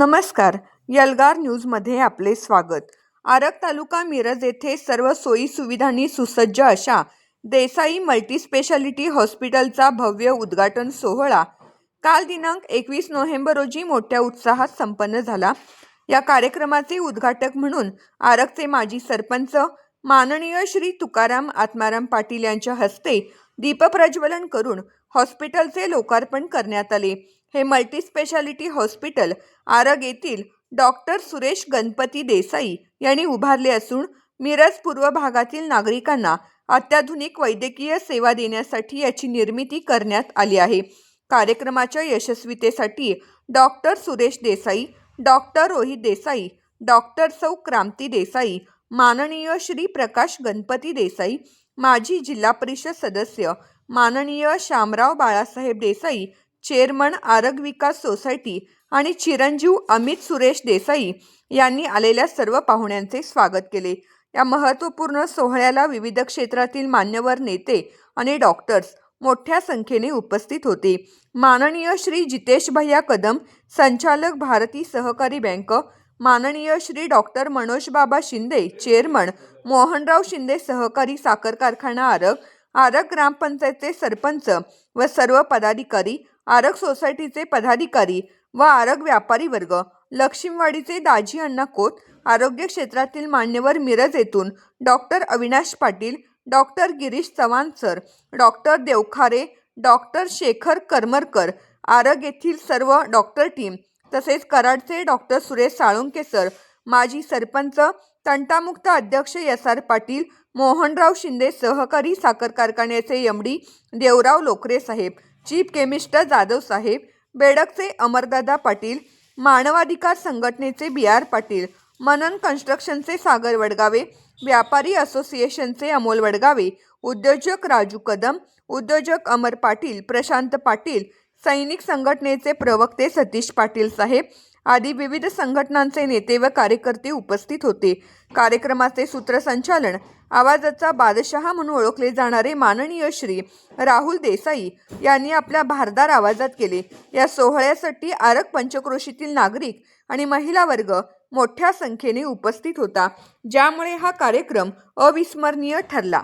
नमस्कार. यलगार न्यूजमध्ये आपले स्वागत. आरग तालुका मिरज येथे सर्व सोयी सुविधांनी सुसज्ज अशा देसाई मल्टीस्पेशालिटी हॉस्पिटलचा भव्य उद्घाटन सोहळा काल दिनांक एकवीस नोव्हेंबर रोजी मोठ्या उत्साहात संपन्न झाला. या कार्यक्रमाचे उद्घाटक म्हणून आरगचे माजी सरपंच माननीय श्री तुकाराम आत्माराम पाटील यांच्या हस्ते दीपप्रज्वलन करून हॉस्पिटलचे लोकार्पण करण्यात आले. हे मल्टीस्पेशालिटी हॉस्पिटल आरग येथील डॉक्टर सुरेश गणपती देसाई यांनी उभारले असून मिरज पूर्व भागातील नागरिकांना अत्याधुनिक वैद्यकीय सेवा देण्यासाठी याची निर्मिती करण्यात आली आहे. कार्यक्रमाच्या यशस्वीतेसाठी doctor Suresh Desai doctor Rohit Desai doctor सौ क्रांती देसाई माननीय श्री प्रकाश गणपती देसाई माजी जिल्हा परिषद सदस्य माननीय शामराव बाळासाहेब देसाई चेअरमन आरग विकास सोसायटी आणि चिरंजीव अमित सुरेश देसाई यांनी आलेल्या सर्व पाहुण्यांचे स्वागत केले. या महत्त्वपूर्ण सोहळ्याला विविध क्षेत्रातील मान्यवर नेते आणि डॉक्टर्स मोठ्या संख्येने उपस्थित होते. माननीय श्री जितेश भैया कदम संचालक भारती सहकारी बँक माननीय श्री डॉक्टर मनोज बाबा शिंदे चेअरमन मोहनराव शिंदे सहकारी साखर कारखाना आरग आरग ग्रामपंचायतचे सरपंच व सर्व पदाधिकारी आरग सोसायटीचे पदाधिकारी व आरग व्यापारी वर्ग लक्ष्मीवाडीचे दाजी अण्णा कोत आरोग्य क्षेत्रातील मान्यवर मिरज येथून doctor Avinash Patil doctor Girish Chavan sir doctor Devkhare doctor Shekhar Karmarkar Arag येथील सर्व डॉक्टर टीम तसेच कराडचे डॉक्टर सुरेश साळुंके सर माजी सरपंच तंटामुक्त अध्यक्ष एस आर पाटील मोहनराव शिंदे सहकारी साखर कारखान्याचे एमडी देवराव लोकरे साहेब चीफ केमिस्ट जाधव साहेब बेडकचे अमरदादा पाटील मानवाधिकार संघटनेचे बी आर पाटील मनन कन्स्ट्रक्शनचे सागर वडगावे व्यापारी असोसिएशनचे अमोल वडगावे उद्योजक राजू कदम उद्योजक अमर पाटील प्रशांत पाटील सैनिक संघटनेचे प्रवक्ते सतीश पाटील साहेब आदी विविध संघटनांचे नेते व कार्यकर्ते उपस्थित होते. कार्यक्रमाचे सूत्रसंचालन आवाजाचा बादशहा म्हणून ओळखले जाणारे माननीय श्री. राहुल देसाई यांनी आपल्या भारदार आवाजात केले. या सोहळ्यासाठी आरक पंचक्रोशीतील नागरिक आणि महिला वर्ग मोठ्या संख्येने उपस्थित होता. ज्यामुळे हा कार्यक्रम अविस्मरणीय ठरला.